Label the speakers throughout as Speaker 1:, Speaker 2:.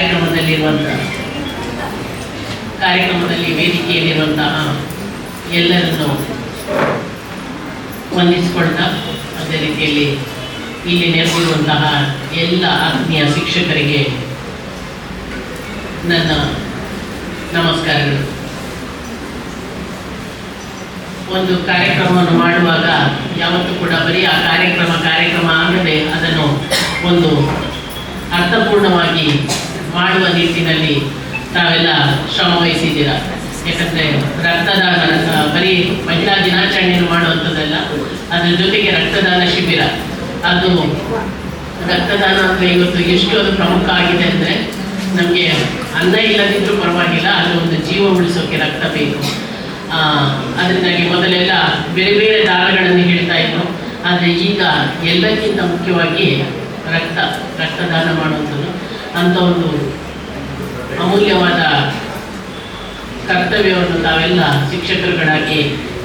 Speaker 1: ಕಾರ್ಯಕ್ರಮದಲ್ಲಿರುವಂತಹ ಕಾರ್ಯಕ್ರಮದಲ್ಲಿ ವೇದಿಕೆಯಲ್ಲಿರುವಂತಹ ಎಲ್ಲರನ್ನು ವಂದಿಸಿಕೊಳ್ತಾ ಅದೇ ರೀತಿಯಲ್ಲಿ ಇಲ್ಲಿ ನೆರೆದಿರುವಂತಹ ಎಲ್ಲ ಆತ್ಮೀಯ ಶಿಕ್ಷಕರಿಗೆ ನನ್ನ ನಮಸ್ಕಾರಗಳು. ಒಂದು ಕಾರ್ಯಕ್ರಮವನ್ನು ಮಾಡುವಾಗ ಯಾವತ್ತೂ ಕೂಡ ಬರೀ ಆ ಕಾರ್ಯಕ್ರಮ ಕಾರ್ಯಕ್ರಮ ಆಗದೆ ಅದನ್ನು ಒಂದು ಅರ್ಥಪೂರ್ಣವಾಗಿ ಮಾಡುವ ನಿಟ್ಟಿನಲ್ಲಿ ತಾವೆಲ್ಲ ಶ್ರಮ ವಹಿಸಿದ್ದೀರಾ? ಯಾಕಂದರೆ ರಕ್ತದಾನ ಬರೀ ಮಹಿಳಾ ದಿನಾಚರಣೆಯನ್ನು ಮಾಡುವಂಥದ್ದಲ್ಲ, ಅದರ ಜೊತೆಗೆ ರಕ್ತದಾನ ಶಿಬಿರ. ಅದು ರಕ್ತದಾನ ಅಂದರೆ ಇವತ್ತು ಎಷ್ಟು ಅದು ಪ್ರಮುಖ ಆಗಿದೆ ಅಂದರೆ ನಮಗೆ ಅನ್ನ ಇಲ್ಲದಿದ್ದರೂ ಪರವಾಗಿಲ್ಲ, ಅದು ಒಂದು ಜೀವ ಉಳಿಸೋಕೆ ರಕ್ತ ಬೇಕು. ಅದರಿಂದಾಗಿ ಮೊದಲೆಲ್ಲ ಬೇರೆ ಬೇರೆ ದಾನಗಳನ್ನು ಹೇಳ್ತಾ ಇದ್ರು. ಆದರೆ ಈಗ ಎಲ್ಲಕ್ಕಿಂತ ಮುಖ್ಯವಾಗಿ ರಕ್ತ, ರಕ್ತದಾನ ಮಾಡುವಂಥದ್ದು. ಅಂತ ಒಂದು ಅಮೂಲ್ಯವಾದ ಕರ್ತವ್ಯವನ್ನು ತಾವೆಲ್ಲ ಶಿಕ್ಷಕರುಗಳಾಗಿ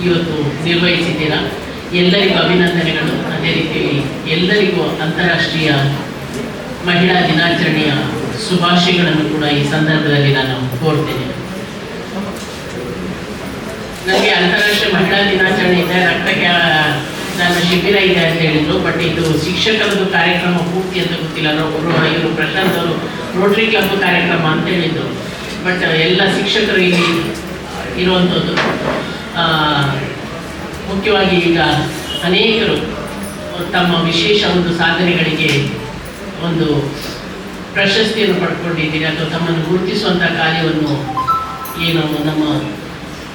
Speaker 1: ಇವತ್ತು ನಿರ್ವಹಿಸಿದ್ದೀರಾ? ಎಲ್ಲರಿಗೂ ಅಭಿನಂದನೆಗಳು. ಅದೇ ರೀತಿಯಲ್ಲಿ ಎಲ್ಲರಿಗೂ ಅಂತಾರಾಷ್ಟ್ರೀಯ ಮಹಿಳಾ ದಿನಾಚರಣೆಯ ಶುಭಾಶಯಗಳನ್ನು ಕೂಡ ಈ ಸಂದರ್ಭದಲ್ಲಿ ನಾನು ಕೋರ್ತೇನೆ ನನಗೆ ಅಂತಾರಾಷ್ಟ್ರೀಯ ಮಹಿಳಾ ದಿನಾಚರಣೆಯಿಂದ ರಕ್ತ ದಾನ ಶಿಬಿರ ಇದೆ ಅಂತ ಹೇಳಿದ್ರು ಬಟ್ ಇದು ಶಿಕ್ಷಕರದ್ದು ಕಾರ್ಯಕ್ರಮ ಪೂರ್ತಿ ಅಂತ ಗೊತ್ತಿಲ್ಲ. ಒಬ್ಬರು ಇವರು ಪ್ರಶಾಂತ್ ಅವರು ರೋಟರಿ ಕ್ಲಬ್ ಕಾರ್ಯಕ್ರಮ ಅಂತ ಹೇಳಿದ್ರು. ಬಟ್ ಎಲ್ಲ ಶಿಕ್ಷಕರು ಇಲ್ಲಿ ಇರುವಂಥದ್ದು ಮುಖ್ಯವಾಗಿ ಈಗ ಅನೇಕರು ತಮ್ಮ ವಿಶೇಷ ಒಂದು ಸಾಧನೆಗಳಿಗೆ ಒಂದು ಪ್ರಶಸ್ತಿಯನ್ನು ಪಡ್ಕೊಂಡಿದ್ದೀರಿ ಅಥವಾ ತಮ್ಮನ್ನು ಗುರುತಿಸುವಂಥ ಕಾರ್ಯವನ್ನು ಏನು ನಮ್ಮ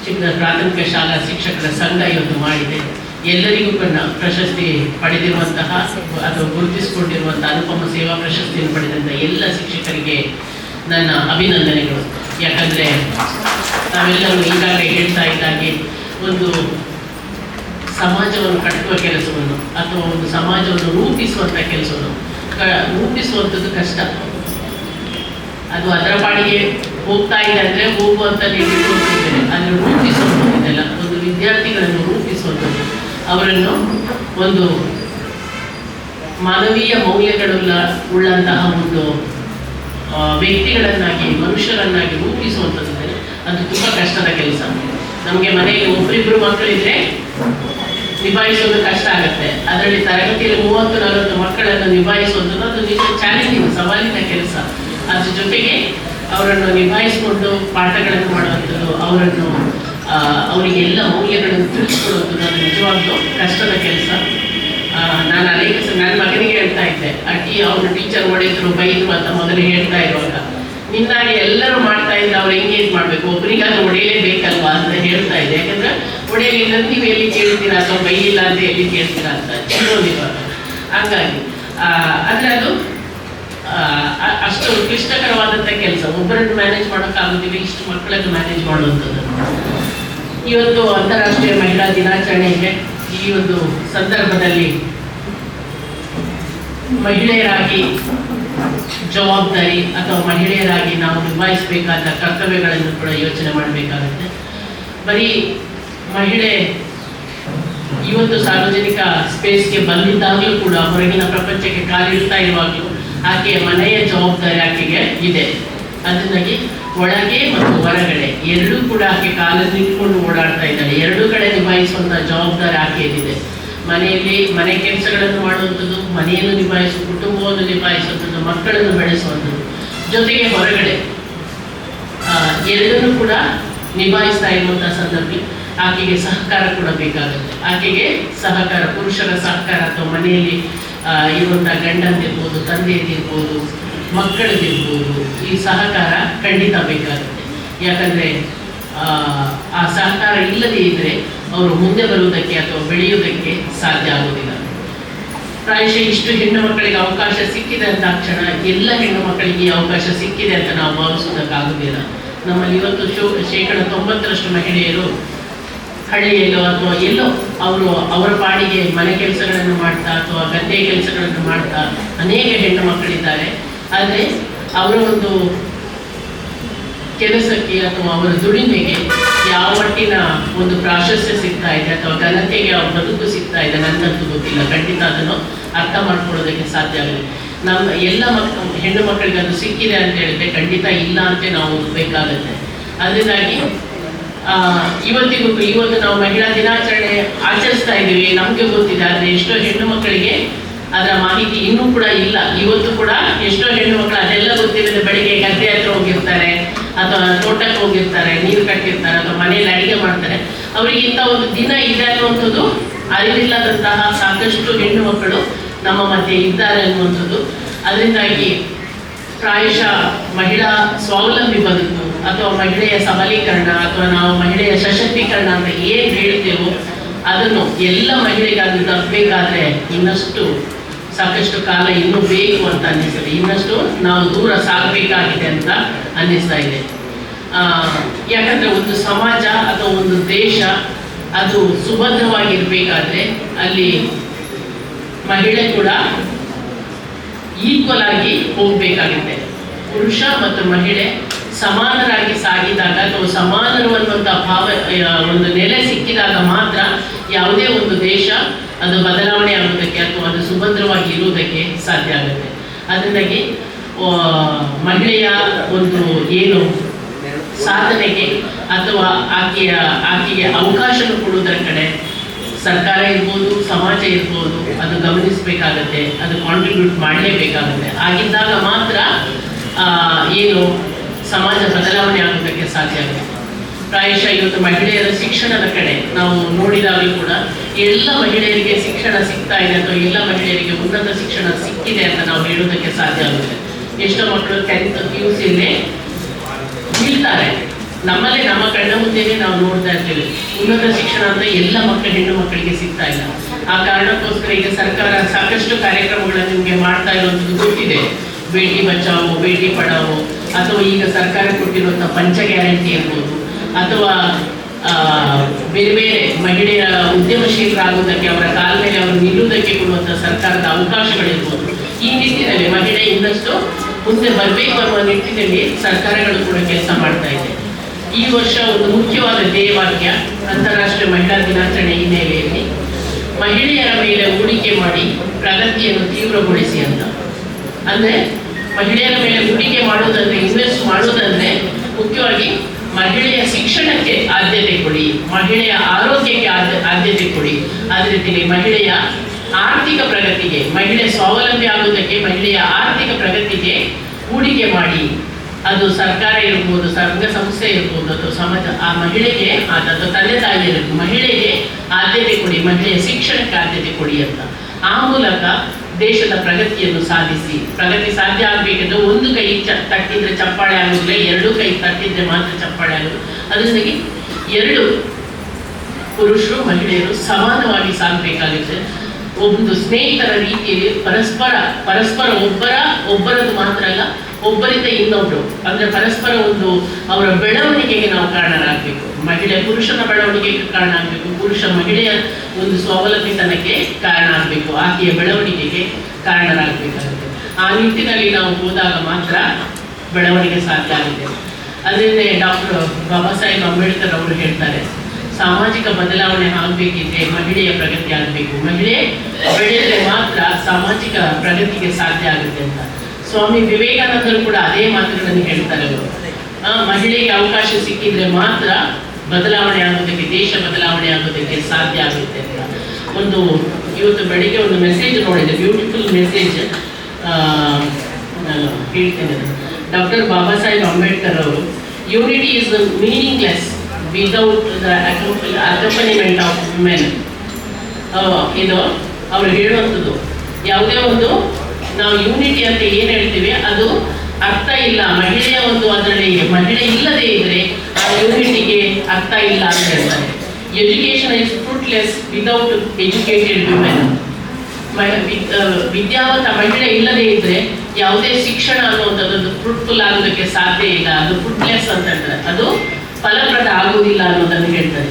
Speaker 1: ಚಿಕ್ಕ ಪ್ರಾಥಮಿಕ ಶಾಲಾ ಶಿಕ್ಷಕರ ಸಂಘ ಇವತ್ತು ಮಾಡಿದೆ. ಎಲ್ಲರಿಗೂ ಪ್ರಶಸ್ತಿ ಪಡೆದಿರುವಂತಹ ಅಥವಾ ಗುರುತಿಸಿಕೊಂಡಿರುವಂತಹ ಅನುಪಮ ಸೇವಾ ಪ್ರಶಸ್ತಿಯನ್ನು ಪಡೆದಂತಹ ಎಲ್ಲ ಶಿಕ್ಷಕರಿಗೆ ನನ್ನ ಅಭಿನಂದನೆಗಳು. ಯಾಕಂದರೆ ನಾವೆಲ್ಲರೂ ಈಗಾಗಲೇ ಹೇಳ್ತಾ ಇದ್ದಾಗೆ ಒಂದು ಸಮಾಜವನ್ನು ಕಟ್ಟುವ ಕೆಲಸವನ್ನು ಅಥವಾ ಒಂದು ಸಮಾಜವನ್ನು ರೂಪಿಸುವಂಥ ಕೆಲಸವನ್ನು ಕ ರೂಪಿಸುವಂಥದ್ದು ಕಷ್ಟ. ಅದು ಅದರ ಪಾಡಿಗೆ ಹೋಗ್ತಾ ಇದೆ ಅಂದರೆ ಹೋಗುವಂಥ ನೀವು ಅದನ್ನು ರೂಪಿಸುವಂಥದ್ದು ಅಲ್ಲ ಒಂದು ವಿದ್ಯಾರ್ಥಿಗಳನ್ನು ರೂಪಿಸುವಂಥದ್ದು. ಅವರನ್ನು ಒಂದು ಮಾನವೀಯ ಮೌಲ್ಯಗಳುಳ್ಳ ಉಳ್ಳಂತಹ ಒಂದು ವ್ಯಕ್ತಿಗಳನ್ನಾಗಿ, ಮನುಷ್ಯರನ್ನಾಗಿ ರೂಪಿಸುವಂಥದ್ದು ಅದು ತುಂಬ ಕಷ್ಟದ ಕೆಲಸ. ನಮಗೆ ಮನೆಯಲ್ಲಿ ಒಬ್ಬರಿಬ್ಬರು ಮಕ್ಕಳಿದ್ರೆ ನಿಭಾಯಿಸೋದು ಕಷ್ಟ ಆಗುತ್ತೆ. ಅದರಲ್ಲಿ ತರಗತಿಯಲ್ಲಿ ಮೂವತ್ತು, ನಲವತ್ತು ಮಕ್ಕಳನ್ನು ನಿಭಾಯಿಸುವಂಥದ್ದು ಅದು ನಿಜ ಚಾಲೆಂಜಿಂಗ್ ಸವಾಲಿನ ಕೆಲಸ. ಅದ್ರ ಜೊತೆಗೆ ಅವರನ್ನು ನಿಭಾಯಿಸಿಕೊಂಡು ಪಾಠಗಳನ್ನು ಮಾಡುವಂಥದ್ದು ಅವರನ್ನು ಅವರಿಗೆಲ್ಲ ಮೌಲ್ಯಗಳನ್ನು ತಿಳಿಸ್ಕೊಡುವಂಥದ್ದು ನಾನು ನಿಜವಾಗ್ಲೂ ಕಷ್ಟದ ಕೆಲಸ. ನಾನು ಅನೇಕ ನನ್ನ ಮಗನಿಗೆ ಹೇಳ್ತಾ ಇದ್ದೆ ಅಡ್ಡಿ ಅವರು ಟೀಚರ್ ಹೊಡೆದ್ರು ಬೈದ್ರು ಅಂತ ಮೊದಲು ಹೇಳ್ತಾ ಇರುವಾಗ. ನಿನ್ನಾಗಿ ಎಲ್ಲರೂ ಮಾಡ್ತಾ ಇದ್ದ ಅವ್ರು ಎಂಗೇಜ್ ಮಾಡಬೇಕು ಒಬ್ಬರಿಗಾದ್ರೂ ಹೊಡೆಯಲೇಬೇಕಲ್ವಾ ಅಂತ ಹೇಳ್ತಾ ಇದ್ದೆ. ಯಾಕಂದ್ರೆ ಹೊಡೆಯಲಿಲ್ಲ ನೀವು ಎಲ್ಲಿ ಕೇಳ್ತೀರಾ ಅಥವಾ ಬೈಲಿಲ್ಲ ಅಂತ ಎಲ್ಲಿ ಕೇಳ್ತೀರಾ ಅಂತ ಚಿನ್ನೋದಿವಾಗ ಹಾಗಾಗಿ ಆದ್ರೆ ಅದು ಅಷ್ಟು ಕ್ಲಿಷ್ಟಕರವಾದಂಥ ಕೆಲಸ. ಒಬ್ಬರನ್ನು ಮ್ಯಾನೇಜ್ ಮಾಡೋಕ್ಕಾಗೋದಿಲ್ಲ, ಇಷ್ಟು ಮಕ್ಕಳನ್ನು ಮ್ಯಾನೇಜ್ ಮಾಡುವಂಥದ್ದು. ಇವತ್ತು ಅಂತಾರಾಷ್ಟ್ರೀಯ ಮಹಿಳಾ ದಿನಾಚರಣೆಗೆ ಈ ಒಂದು ಸಂದರ್ಭದಲ್ಲಿ ಮಹಿಳೆಯರಾಗಿ ಜವಾಬ್ದಾರಿ ಅಥವಾ ಮಹಿಳೆಯರಾಗಿ ನಾವು ನಿಭಾಯಿಸಬೇಕಾದ ಕರ್ತವ್ಯಗಳನ್ನು ಕೂಡ ಯೋಚನೆ ಮಾಡಬೇಕಾಗುತ್ತೆ. ಬರೀ ಮಹಿಳೆ ಈ ಒಂದು ಸಾರ್ವಜನಿಕ ಸ್ಪೇಸ್ಗೆ ಬಂದಿದ್ದಾಗಲೂ ಕೂಡ ಹೊರಗಿನ ಪ್ರಪಂಚಕ್ಕೆ ಕಾಲಿಡ್ತಾ ಇರುವಾಗಲೂ ಆಕೆಯ ಮನೆಯ ಜವಾಬ್ದಾರಿ ಆಕೆಗೆ ಇದೆ. ಅದರಿಂದಾಗಿ ಒಳಗೆ ಮತ್ತು ಹೊರಗಡೆ ಎರಡೂ ಕೂಡ ಆಕೆ ಕಾಲು ನಿಂತ್ಕೊಂಡು ಓಡಾಡ್ತಾ ಇದ್ದಾಳೆ ಎರಡೂ ಕಡೆ ನಿಭಾಯಿಸುವಂಥ ಜವಾಬ್ದಾರಿ ಆಕೆಯಲ್ಲಿದೆ. ಮನೆಯಲ್ಲಿ ಮನೆ ಕೆಲಸಗಳನ್ನು ಮಾಡುವಂಥದ್ದು, ಮನೆಯನ್ನು ನಿಭಾಯಿಸುವ ಕುಟುಂಬವನ್ನು ನಿಭಾಯಿಸುವಂಥದ್ದು, ಮಕ್ಕಳನ್ನು ಬೆಳೆಸುವಂಥದ್ದು. ಜೊತೆಗೆ ಹೊರಗಡೆ ಎರಡನ್ನೂ ಕೂಡ ನಿಭಾಯಿಸ್ತಾ ಇರುವಂಥ ಸಂದರ್ಭ ಆಕೆಗೆ ಸಹಕಾರ ಕೂಡ ಬೇಕಾಗುತ್ತೆ. ಆಕೆಗೆ ಸಹಕಾರ, ಪುರುಷರ ಸಹಕಾರ ಅಥವಾ ಮನೆಯಲ್ಲಿ ಇರುವಂಥ ಗಂಡಂದಿರ್ಬೋದು, ತಂದೆಯದಿರ್ಬೋದು ಮಕ್ಕಳದಿರ್ಬೋದು ಈ ಸಹಕಾರ ಖಂಡಿತ ಬೇಕಾಗುತ್ತೆ. ಯಾಕಂದರೆ, ಆ ಸಹಕಾರ ಇಲ್ಲದೇ ಇದ್ದರೆ ಅವರು ಮುಂದೆ ಬರುವುದಕ್ಕೆ ಅಥವಾ ಬೆಳೆಯುವುದಕ್ಕೆ ಸಾಧ್ಯ ಆಗುವುದಿಲ್ಲ. ಪ್ರಾಯಶಃ ಇಷ್ಟು ಹೆಣ್ಣು ಮಕ್ಕಳಿಗೆ ಅವಕಾಶ ಸಿಕ್ಕಿದೆ ಅಂತ ಕ್ಷಣ ಎಲ್ಲ ಹೆಣ್ಣು ಮಕ್ಕಳಿಗೆ ಈ ಅವಕಾಶ ಸಿಕ್ಕಿದೆ ಅಂತ ನಾವು ಭಾವಿಸುವುದಕ್ಕಾಗುವುದಿಲ್ಲ. ನಮ್ಮಲ್ಲಿ ಇವತ್ತು ಶೋ, ಶೇಕಡ ತೊಂಬತ್ತರಷ್ಟು ಮಹಿಳೆಯರು ಹಳ್ಳಿಯಲ್ಲೋ ಅಥವಾ ಎಲ್ಲೋ ಅವರು ಅವರ ಪಾಡಿಗೆ ಮನೆ ಕೆಲಸಗಳನ್ನು ಮಾಡ್ತಾ ಅಥವಾ ಗದ್ದೆ ಕೆಲಸಗಳನ್ನು ಮಾಡ್ತಾ ಅನೇಕ ಹೆಣ್ಣು ಮಕ್ಕಳಿದ್ದಾರೆ. ಆದರೆ ಅವರ ಒಂದು ಕೆಲಸಕ್ಕೆ ಅಥವಾ ಅವರ ದುಡಿಮೆಗೆ ಯಾವ ಮಟ್ಟಿನ ಒಂದು ಪ್ರಾಶಸ್ತ್ಯ ಸಿಗ್ತಾ ಇದೆ ಅಥವಾ ಘನತೆಗೆ ಅವ್ರ ಬದುಕು ಸಿಗ್ತಾ ಇದೆ ನನ್ನಂತೂ ಗೊತ್ತಿಲ್ಲ. ಖಂಡಿತ ಅದನ್ನು ಅರ್ಥ ಮಾಡ್ಕೊಳ್ಳೋದಕ್ಕೆ ಸಾಧ್ಯ ಆಗಲಿ ನಮ್ಮ ಎಲ್ಲ ಮಕ್, ಹೆಣ್ಣು ಮಕ್ಕಳಿಗೆ ಅದು ಸಿಕ್ಕಿದೆ ಅಂತ ಹೇಳಿದ್ರೆ ಖಂಡಿತ ಇಲ್ಲ ಅಂತ ನಾವು ಬೇಕಾಗುತ್ತೆ ಅದರಿಂದಾಗಿ ಇವತ್ತಿಗೂ, ಇವತ್ತು ನಾವು ಮಹಿಳಾ ದಿನಾಚರಣೆ ಆಚರಿಸ್ತಾ ಇದ್ದೀವಿ. ನಮಗೆ ಗೊತ್ತಿದೆ, ಆದರೆ ಎಷ್ಟೋ ಹೆಣ್ಣು ಮಕ್ಕಳಿಗೆ ಅದರ ಮಾಹಿತಿ ಇನ್ನೂ ಕೂಡ ಇಲ್ಲ. ಇವತ್ತು ಕೂಡ ಎಷ್ಟೋ ಹೆಣ್ಣು ಮಕ್ಕಳು ಅದೆಲ್ಲ ಗೊತ್ತಿಲ್ಲದೆ ಬೆಳಿಗ್ಗೆ ಗದ್ದೆ ಹತ್ರ ಹೋಗಿರ್ತಾರೆ, ಅಥವಾ ತೋಟಕ್ಕೆ ಹೋಗಿರ್ತಾರೆ, ನೀರು ಕಟ್ಟಿರ್ತಾರೆ, ಅಥವಾ ಮನೆಯಲ್ಲಿ ಅಡಿಗೆ ಮಾಡ್ತಾರೆ. ಅವರಿಗೆ ಇಂಥ ಒಂದು ದಿನ ಇದೆ ಅನ್ನುವಂಥದ್ದು ಅರಿವಿಲ್ಲದಂತಹ ಸಾಕಷ್ಟು ಹೆಣ್ಣು ಮಕ್ಕಳು ನಮ್ಮ ಮಧ್ಯೆ ಇದ್ದಾರೆ ಅನ್ನುವಂಥದ್ದು. ಅದರಿಂದಾಗಿ ಪ್ರಾಯಶಃ ಮಹಿಳಾ ಸ್ವಾವಲಂಬಿ ಬದುಕು ಅಥವಾ ಮಹಿಳೆಯ ಸಬಲೀಕರಣ, ಅಥವಾ ನಾವು ಮಹಿಳೆಯ ಸಶಕ್ತೀಕರಣ ಅಂತ ಏನು ಹೇಳ್ತೇವೋ ಅದನ್ನು ಎಲ್ಲ ಮಹಿಳೆಗಾಗಿ ತಪ್ಪಬೇಕಾದ್ರೆ ಇನ್ನಷ್ಟು ಸಾಕಷ್ಟು ಕಾಲ ಇನ್ನೂ ಬೇಕು ಅಂತ ಅನ್ನಿಸ್ತದೆ. ಇನ್ನಷ್ಟು ನಾವು ದೂರ ಸಾಗಬೇಕಾಗಿದೆ ಅಂತ ಅನ್ನಿಸ್ತಾ ಇದೆ. ಯಾಕಂದ್ರೆ ಒಂದು ಸಮಾಜ ಅಥವಾ ಒಂದು ದೇಶ ಅದು ಸುಭದ್ರವಾಗಿರ್ಬೇಕಾದ್ರೆ ಅಲ್ಲಿ ಮಹಿಳೆ ಕೂಡ ಈಕ್ವಲ್ ಆಗಿ ಹೋಗ್ಬೇಕಾಗುತ್ತೆ. ಪುರುಷ ಮತ್ತು ಮಹಿಳೆ ಸಮಾನರಾಗಿ ಸಾಗಿದಾಗ ಅಥವಾ ಸಮಾನರು ಅನ್ನುವಂಥ ಭಾವ ಒಂದು ನೆಲೆ ಸಿಕ್ಕಿದಾಗ ಮಾತ್ರ ಯಾವುದೇ ಒಂದು ದೇಶ ಅದು ಬದಲಾವಣೆ ಆಗೋದಕ್ಕೆ ಅಥವಾ ಅದು ಸುಭದ್ರವಾಗಿ ಇರುವುದಕ್ಕೆ ಸಾಧ್ಯ ಆಗುತ್ತೆ. ಅದರಿಂದಾಗಿ ಮಹಿಳೆಯ ಒಂದು ಏನು ಸಾಧನೆಗೆ ಅಥವಾ ಆಕೆಯ, ಆಕೆಗೆ ಅವಕಾಶ ಕೊಡುವುದರ ಕಡೆ ಸರ್ಕಾರ ಇರ್ಬೋದು, ಸಮಾಜ ಇರ್ಬೋದು, ಅದು ಗಮನಿಸಬೇಕಾಗತ್ತೆ, ಅದು ಕಾಂಟ್ರಿಬ್ಯೂಟ್ ಮಾಡಲೇಬೇಕಾಗುತ್ತೆ. ಆಗಿದ್ದಾಗ ಮಾತ್ರ ಏನು ಸಮಾಜ ಬದಲಾವಣೆ ಆಗೋದಕ್ಕೆ ಸಾಧ್ಯ ಆಗುತ್ತೆ. ಪ್ರಾಯಶಃ ಇವತ್ತು ಮಹಿಳೆಯರ ಶಿಕ್ಷಣದ ಕಡೆ ನಾವು ನೋಡಿದಾಗಲೂ ಕೂಡ ಎಲ್ಲ ಮಹಿಳೆಯರಿಗೆ ಶಿಕ್ಷಣ ಸಿಗ್ತಾ ಇದೆ ಅಥವಾ ಎಲ್ಲ ಮಹಿಳೆಯರಿಗೆ ಉನ್ನತ ಶಿಕ್ಷಣ ಸಿಕ್ಕಿದೆ ಅಂತ ನಾವು ಹೇಳೋದಕ್ಕೆ ಸಾಧ್ಯ ಆಗುತ್ತೆ. ಎಷ್ಟೋ ಮಕ್ಕಳು ಟೆಂತ್ ಪಿ ಯು ಸಿಲೇ ನಿಲ್ತಾರೆ. ನಮ್ಮಲ್ಲೇ ನಮ್ಮ ಕಣ್ಣ ಮುಂದೆನೆ ನಾವು ನೋಡ್ತಾ ಇರ್ತೀವಿ. ಉನ್ನತ ಶಿಕ್ಷಣ ಅಂತ ಎಲ್ಲ ಮಕ್ಕಳು ಹೆಣ್ಣು ಮಕ್ಕಳಿಗೆ ಸಿಗ್ತಾ ಇಲ್ಲ. ಆ ಕಾರಣಕ್ಕೋಸ್ಕರ ಈಗ ಸರ್ಕಾರ ಸಾಕಷ್ಟು ಕಾರ್ಯಕ್ರಮಗಳನ್ನು ನಿಮಗೆ ಮಾಡ್ತಾ ಇರುವಂಥದ್ದು ಗೊತ್ತಿದೆ. ಬೇಟಿ ಬಚಾವೋ, ಬೇಟಿ ಪಡಾವೋ, ಅಥವಾ ಈಗ ಸರ್ಕಾರ ಕೊಟ್ಟಿರುವಂಥ ಪಂಚ ಗ್ಯಾರಂಟಿ ಇರ್ಬೋದು ಅಥವಾ ಬೇರೆ ಬೇರೆ ಮಹಿಳೆಯ ಉದ್ಯಮಶೀಲರಾಗುವುದಕ್ಕೆ, ಅವರ ಕಾಲ ಮೇಲೆ ಅವರು ನಿಲ್ಲುವುದಕ್ಕೆ ಕೊಡುವಂಥ ಸರ್ಕಾರದ ಅವಕಾಶಗಳಿರ್ಬೋದು. ಈ ನಿಟ್ಟಿನಲ್ಲಿ ಮಹಿಳೆ ಇನ್ನಷ್ಟು ಮುಂದೆ ಬರಬೇಕು ಅನ್ನುವ ನಿಟ್ಟಿನಲ್ಲಿ ಸರ್ಕಾರಗಳು ಕೂಡ ಕೆಲಸ ಮಾಡ್ತಾ ಇದೆ. ಈ ವರ್ಷ ಒಂದು ಮುಖ್ಯವಾದ ಧ್ಯೇಯವಾಕ್ಯ ಅಂತಾರಾಷ್ಟ್ರೀಯ ಮಹಿಳಾ ದಿನಾಚರಣೆ ಹಿನ್ನೆಲೆಯಲ್ಲಿ ಮಹಿಳೆಯರ ಮೇಲೆ ಹೂಡಿಕೆ ಮಾಡಿ ಪ್ರಗತಿಯನ್ನು ತೀವ್ರಗೊಳಿಸಿ ಅಂತ. ಅಂದ್ರೆ ಮಹಿಳೆಯರ ಮೇಲೆ ಹೂಡಿಕೆ ಮಾಡೋದಂದ್ರೆ ಇನ್ವೆಸ್ಟ್ ಮಾಡೋದಂದ್ರೆ ಮುಖ್ಯವಾಗಿ ಮಹಿಳೆಯ ಶಿಕ್ಷಣಕ್ಕೆ ಆದ್ಯತೆ ಕೊಡಿ, ಮಹಿಳೆಯ ಆರೋಗ್ಯಕ್ಕೆ ಆದ್ಯ- ಆದ್ಯತೆ ಕೊಡಿ. ಅದೇ ರೀತಿಯಲ್ಲಿ ಮಹಿಳೆಯ ಆರ್ಥಿಕ ಪ್ರಗತಿಗೆ, ಮಹಿಳೆ ಸ್ವಾವಲಂಬಿ ಆಗುವುದಕ್ಕೆ ಮಹಿಳೆಯ ಆರ್ಥಿಕ ಪ್ರಗತಿಗೆ ಹೂಡಿಕೆ ಮಾಡಿ. ಅದು ಸರ್ಕಾರ ಇರ್ಬೋದು, ಸಂಘ ಸಂಸ್ಥೆ ಇರ್ಬೋದು ಅಥವಾ ಸಮಾಜ, ಆ ಮಹಿಳೆಗೆ ಅಥವಾ ತಂದೆ ತಾಯಿ ಇರ್ಬೋದು ಮಹಿಳೆಗೆ ಆದ್ಯತೆ ಕೊಡಿ, ಮಹಿಳೆಯ ಶಿಕ್ಷಣಕ್ಕೆ ಆದ್ಯತೆ ಕೊಡಿ ಅಂತ. ಆ ಮೂಲಕ ದೇಶದ ಪ್ರಗತಿಯನ್ನು ಸಾಧಿಸಿ. ಪ್ರಗತಿ ಸಾಧ್ಯ ಆಗಬೇಕೆಂದ್ರೆ ಒಂದು ಕೈ ಚ ತಟ್ಟಿದ್ರೆ ಚಪ್ಪಾಳೆ ಆಗೋದಿಲ್ಲ, ಎರಡು ಕೈ ತಟ್ಟಿದ್ರೆ ಮಾತ್ರ ಚಪ್ಪಾಳೆ ಆಗೋದು ಅದರಿಂದಾಗಿ ಎರಡು ಪುರುಷರು, ಮಹಿಳೆಯರು ಸಮಾನವಾಗಿ ಸಾಗಬೇಕಾಗುತ್ತೆ. ಒಂದು ಸ್ನೇಹಿತರ ರೀತಿಯಲ್ಲಿ ಪರಸ್ಪರ ಪರಸ್ಪರ ಒಬ್ಬರ, ಒಬ್ಬರದ್ದು ಮಾತ್ರ ಅಲ್ಲ ಒಬ್ಬರಿಂದ ಇನ್ನೊಬ್ರು, ಅಂದ್ರೆ ಪರಸ್ಪರ ಒಂದು ಅವರ ಬೆಳವಣಿಗೆಗೆ ನಾವು ಕಾರಣರಾಗಬೇಕು. ಮಹಿಳೆ ಪುರುಷನ ಬೆಳವಣಿಗೆಗೆ ಕಾರಣ ಆಗಬೇಕು. ಪುರುಷ ಮಹಿಳೆಯ ಒಂದು ಸ್ವಾವಲಂಬಿತನಕ್ಕೆ ಕಾರಣ ಆಗಬೇಕು. ಆಕೆಯ ಬೆಳವಣಿಗೆಗೆ ಕಾರಣರಾಗಬೇಕಾಗುತ್ತೆ. ಆ ನಿಟ್ಟಿನಲ್ಲಿ ನಾವು ಹೋದಾಗ ಮಾತ್ರ ಬೆಳವಣಿಗೆ ಸಾಧ್ಯ ಆಗಿದೆ ಅದರಿಂದ ಡಾಕ್ಟರ್ ಬಾಬಾ ಸಾಹೇಬ್ ಅಂಬೇಡ್ಕರ್ ಅವರು ಹೇಳ್ತಾರೆ, ಸಾಮಾಜಿಕ ಬದಲಾವಣೆ ಆಗಬೇಕಿದ್ರೆ ಮಹಿಳೆಯ ಪ್ರಗತಿ ಆಗಬೇಕು. ಮಹಿಳೆ ಬೆಳೆದರೆ ಮಾತ್ರ ಸಾಮಾಜಿಕ ಪ್ರಗತಿಗೆ ಸಾಧ್ಯ ಆಗುತ್ತೆ ಅಂತ. ಸ್ವಾಮಿ ವಿವೇಕಾನಂದರು ಕೂಡ ಅದೇ ಮಾತುಗಳನ್ನು ಹೇಳ್ತಾರೆ ಅವರು. ಮಹಿಳೆಗೆ ಅವಕಾಶ ಸಿಕ್ಕಿದ್ರೆ ಮಾತ್ರ ಬದಲಾವಣೆ ಆಗೋದಕ್ಕೆ, ದೇಶ ಬದಲಾವಣೆ ಆಗೋದಕ್ಕೆ ಸಾಧ್ಯ ಆಗುತ್ತೆ ಅಂತ. ಒಂದು ಇವತ್ತು ಬೆಳಿಗ್ಗೆ ಒಂದು ಮೆಸೇಜ್ ನೋಡಿದೆ ಬ್ಯೂಟಿಫುಲ್ ಮೆಸೇಜ್ ಹೇಳ್ತೇನೆ ಡಾಕ್ಟರ್ ಬಾಬಾ ಸಾಹೇಬ್ ಅಂಬೇಡ್ಕರ್ ಅವರು unity is meaningless without the accompaniment of women ಇದು ಅವ್ರು ಹೇಳುವಂಥದ್ದು. ಯಾವುದೇ ಒಂದು ನಾವು ಯೂನಿಟಿ ಅಂತ ಏನು ಹೇಳ್ತೀವಿ? ಅದು ಅರ್ಥ ಇಲ್ಲ. ಮಹಿಳೆಯ ಒಂದು ಅದರಲ್ಲಿ ಮಹಿಳೆ ಇಲ್ಲದೆ ಇದ್ರೆ ಆ ಯೂನಿಟಿಗೆ ಅರ್ಥ ಇಲ್ಲ ಅಂತ ಹೇಳ್ತಾರೆ. Education is fruitless without educated women ವಿದ್ಯಾವಂತ ಮಹಿಳೆ ಇಲ್ಲದೆ ಇದ್ರೆ ಯಾವುದೇ ಶಿಕ್ಷಣ ಅನ್ನುವಂಥದ್ದು ಫ್ರೂಟ್ಫುಲ್ ಆಗೋದಕ್ಕೆ ಸಾಧ್ಯ ಇಲ್ಲ. ಅದು ಫ್ರೂಟ್ಲೆಸ್ ಅಂತ ಹೇಳ್ತಾರೆ. ಅದು ಫಲಪ್ರದ ಆಗುವುದಿಲ್ಲ ಅನ್ನೋದನ್ನು ಹೇಳ್ತಾರೆ.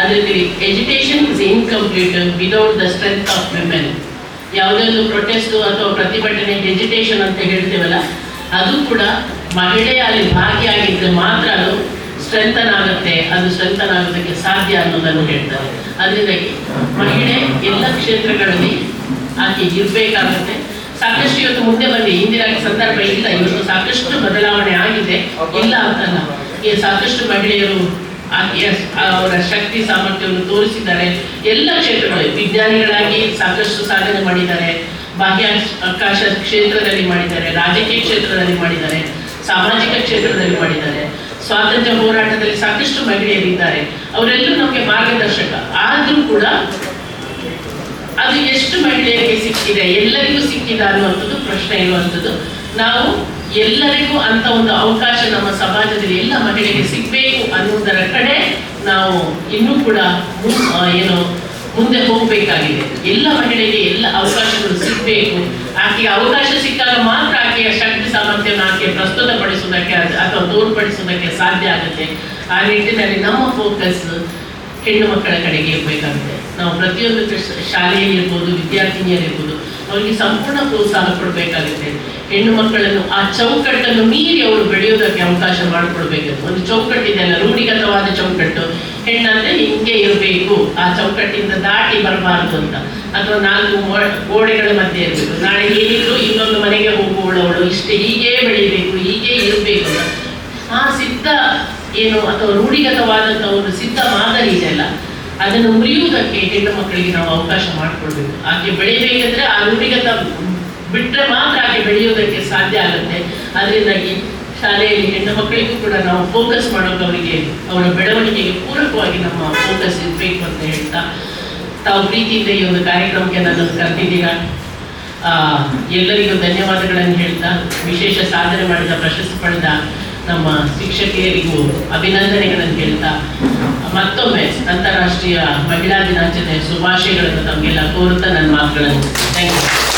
Speaker 1: ಅದೇ ರೀತಿ education is incomplete without the strength of women ಯಾವುದೇ ಒಂದು ಪ್ರೊಟೆಸ್ಟ್ ಅಥವಾ ಪ್ರತಿಭಟನೆ ಎಜಿಟೇಷನ್ ಅಂತ ಹೇಳ್ತೇವಲ್ಲ, ಅದು ಕೂಡ ಮಹಿಳೆ ಅಲ್ಲಿ ಭಾಗಿಯಾಗಿದ್ದರೆ ಮಾತ್ರ ಅದು ಸ್ಟ್ರೆಂಥನ್ ಆಗುತ್ತೆ ಅದು ಸ್ಟ್ರೆಂಥನ್ ಆಗೋದಕ್ಕೆ ಸಾಧ್ಯ ಅನ್ನೋದನ್ನು ಹೇಳ್ತಾರೆ. ಅದರಿಂದಾಗಿ ಮಹಿಳೆ ಎಲ್ಲ ಕ್ಷೇತ್ರಗಳಲ್ಲಿ ಆಕೆ ಇರಬೇಕಾಗುತ್ತೆ. ಸಾಕಷ್ಟು ಇವತ್ತು ಮುಂದೆ ಬಂದು ಇಂದಿನ ಸಂದರ್ಭ ಇಲ್ಲ ಇವತ್ತು ಸಾಕಷ್ಟು ಬದಲಾವಣೆ ಆಗಿದೆ. ಇಲ್ಲ ಅಂತಲ್ಲ. ಸಾಕಷ್ಟು ಮಹಿಳೆಯರು ಎಸ್- ಅವರ ಶಕ್ತಿ, ಸಾಮರ್ಥ್ಯವನ್ನು ತೋರಿಸಿದ್ದಾರೆ. ಎಲ್ಲ ಕ್ಷೇತ್ರಗಳು ವಿಜ್ಞಾನಿಗಳಾಗಿ ಸಾಕಷ್ಟು ಸಾಧನೆ ಮಾಡಿದ್ದಾರೆ. ಬಾಹ್ಯಾಕಾಶ ಕ್ಷೇತ್ರದಲ್ಲಿ ಮಾಡಿದ್ದಾರೆ, ರಾಜಕೀಯ ಕ್ಷೇತ್ರದಲ್ಲಿ ಮಾಡಿದ್ದಾರೆ, ಸಾಮಾಜಿಕ ಕ್ಷೇತ್ರದಲ್ಲಿ ಮಾಡಿದ್ದಾರೆ. ಸ್ವಾತಂತ್ರ್ಯ ಹೋರಾಟದಲ್ಲಿ ಸಾಕಷ್ಟು ಮಹಿಳೆಯರಿದ್ದಾರೆ. ಅವರೆಲ್ಲರೂ ನಮಗೆ ಮಾರ್ಗದರ್ಶಕ. ಆದರೂ ಕೂಡ ಅದು ಎಷ್ಟು ಮಹಿಳೆಯರಿಗೆ ಸಿಕ್ಕಿದೆ, ಎಲ್ಲರಿಗೂ ಸಿಕ್ಕಿದ ಅನ್ನುವಂಥದ್ದು ಪ್ರಶ್ನೆ ಇರುವಂಥದ್ದು. ನಾವು ಎಲ್ಲರಿಗೂ ಅಂತ ಒಂದು ಅವಕಾಶ ನಮ್ಮ ಸಮಾಜದಲ್ಲಿ ಎಲ್ಲ ಮಹಿಳೆಗೆ ಸಿಗಬೇಕು ಅನ್ನುವುದರ ಕಡೆ ನಾವು ಇನ್ನೂ ಕೂಡ ಏನು, ಮುಂದೆ ಹೋಗಬೇಕಾಗಿದೆ. ಎಲ್ಲ ಮಹಿಳೆಗೆ ಎಲ್ಲ ಅವಕಾಶಗಳು ಸಿಗಬೇಕು. ಆಕೆಗೆ ಅವಕಾಶ ಸಿಕ್ಕಾಗ ಮಾತ್ರ ಆಕೆಯ ಶಕ್ತಿ ಸಾಮರ್ಥ್ಯವನ್ನು ಆಕೆ ಪ್ರಸ್ತುತಪಡಿಸುವುದಕ್ಕೆ ಅಥವಾ ತೋರ್ಪಡಿಸುವುದಕ್ಕೆ ಸಾಧ್ಯ ಆಗುತ್ತೆ. ಆ ನಿಟ್ಟಿನಲ್ಲಿ ನಮ್ಮ ಫೋಕಸ್ ಹೆಣ್ಣು ಮಕ್ಕಳ ಕಡೆಗೆ ಇರಬೇಕಾಗುತ್ತೆ ನಾವು ಪ್ರತಿಯೊಂದು ಶಾಲೆಯಲ್ಲಿರ್ಬೋದು ಶಾಲೆಯಲ್ಲಿ ಇರ್ಬೋದು ವಿದ್ಯಾರ್ಥಿನಿಯರಿರ್ಬೋದು, ಅವರಿಗೆ ಸಂಪೂರ್ಣ ಪ್ರೋತ್ಸಾಹ ಕೊಡಬೇಕಾಗುತ್ತೆ. ಹೆಣ್ಣು ಮಕ್ಕಳನ್ನು ಆ ಚೌಕಟ್ಟನ್ನು ಮೀರಿ ಅವರು ಬೆಳೆಯೋದಕ್ಕೆ ಅವಕಾಶ ಮಾಡಿಕೊಡ್ಬೇಕು. ಒಂದು ಚೌಕಟ್ಟಿದೆಯಲ್ಲ ರೂಢಿಗತವಾದ ಚೌಕಟ್ಟು. ಹೆಣ್ಣಂದ್ರೆ ಹಿಂಗೆ ಇರಬೇಕು. ಆ ಚೌಕಟ್ಟಿಂದ ದಾಟಿ ಬರಬಾರದು ಅಂತ. ಅಥವಾ ನಾಲ್ಕು ಗೋಡೆಗಳ ಮಧ್ಯೆ ಇರಬೇಕು. ನಾಳೆ ಏನಿದ್ರು ಇನ್ನೊಂದು ಮನೆಗೆ ಹೋಗುವವಳವಳು ಇಷ್ಟೇ ಹೀಗೆ ಬೆಳೀಬೇಕು ಹೀಗೆ ಇರಬೇಕು ಅಂತ ಆ ಸಿದ್ಧ ಏನು ಅಥವಾ ರೂಢಿಗತವಾದಂಥ ಒಂದು ಸಿದ್ಧ ಮಾದರಿ ಇದೆಯಲ್ಲ ಅದನ್ನು ಮುರಿಯುವುದಕ್ಕೆ ಹೆಣ್ಣು ಮಕ್ಕಳಿಗೆ ನಾವು ಅವಕಾಶ ಮಾಡಿಕೊಡ್ಬೇಕು ಆಕೆ ಬೆಳೆಯಬೇಕಂದ್ರೆ ಆ ರೂಢಿಗತ ಬಿಟ್ಟರೆ ಮಾತ್ರ ಆಕೆ ಬೆಳೆಯುವುದಕ್ಕೆ ಸಾಧ್ಯ ಆಗುತ್ತೆ. ಅದರಿಂದಾಗಿ ಶಾಲೆಯಲ್ಲಿ ಹೆಣ್ಣು ಮಕ್ಕಳಿಗೂ ಕೂಡ ನಾವು ಫೋಕಸ್ ಮಾಡೋಕೆ ಅವರಿಗೆ ಅವರ ಬೆಳವಣಿಗೆಗೆ ಪೂರಕವಾಗಿ ನಮ್ಮ ಫೋಕಸ್ ಇರಬೇಕು ಅಂತ ಹೇಳ್ತಾ, ತಾವು ಪ್ರೀತಿಯಿಂದ ಈ ಒಂದು ಕಾರ್ಯಕ್ರಮಕ್ಕೆ ನನ್ನನ್ನು ಕರೆದಿದ್ದೀರಾ? ಎಲ್ಲರಿಗೂ ಧನ್ಯವಾದಗಳನ್ನು ಹೇಳ್ತಾ, ವಿಶೇಷ ಸಾಧನೆ ಮಾಡಿದ, ಪ್ರಶಸ್ತಿ ಪಡೆದ ನಮ್ಮ ಶಿಕ್ಷಕಿಯರಿಗೂ ಅಭಿನಂದನೆಗಳನ್ನು ಹೇಳ್ತಾ ಮತ್ತೊಮ್ಮೆ ಅಂತಾರಾಷ್ಟ್ರೀಯ ಮಹಿಳಾ ದಿನಾಚರಣೆ ಶುಭಾಶಯಗಳನ್ನು ತಮಗೆಲ್ಲ ಕೋರುತ್ತಾ ನನ್ನ ಮಾತುಗಳನ್ನು. Thank you